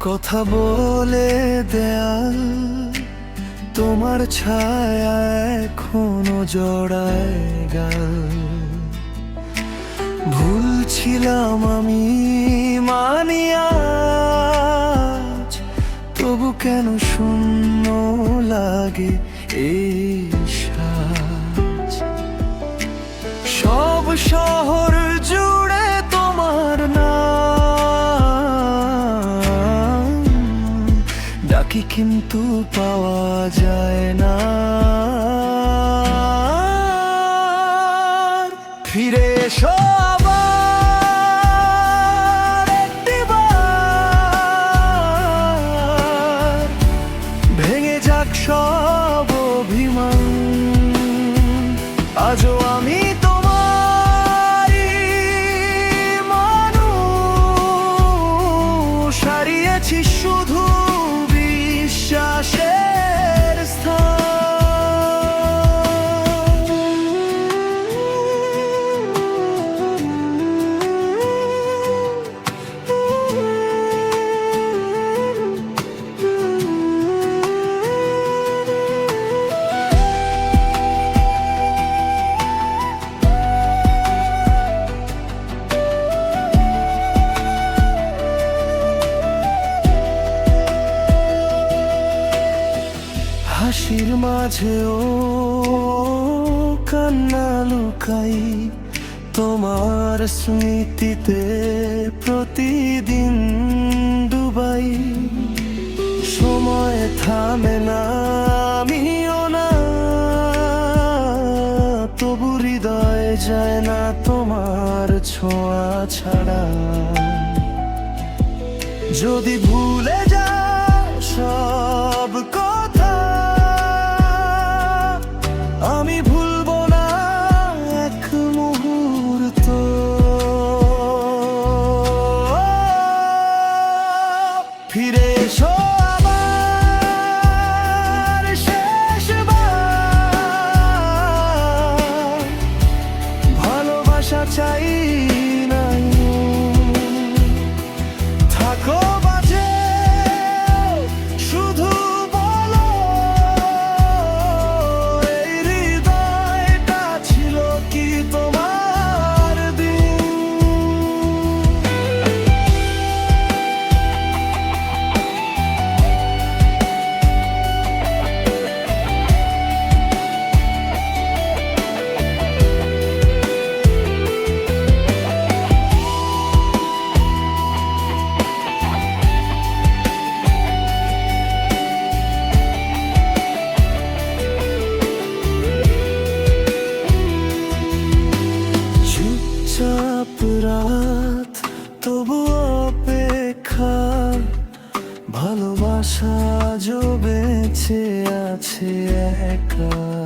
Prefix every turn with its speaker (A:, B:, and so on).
A: কথা বলে দেয়াল। তোমার ছায়া এখনও জড়ায় গাল। ভুল ছিলাম আমি মানিয়া তবু কেন শূন্য লাগে এই সাজ? সব শহর ডাকি কিন্তু পাওয়া যায় না। ফিরে এসো ভেঙে যাক সব অভিমান। আমি মানুষ। শুধু হাসির মাঝেও কান্না লুকাই তোমার স্মৃতিতে প্রতিদিন ডুবাই। সময় থামে না, আমিও না, তবু হৃদয় যায় না তোমার ছোঁয়া ছাড়া। যদি ভুলে যা সব ফিরে এসো। ভালোবাসা জো বেঁচে আছে একা।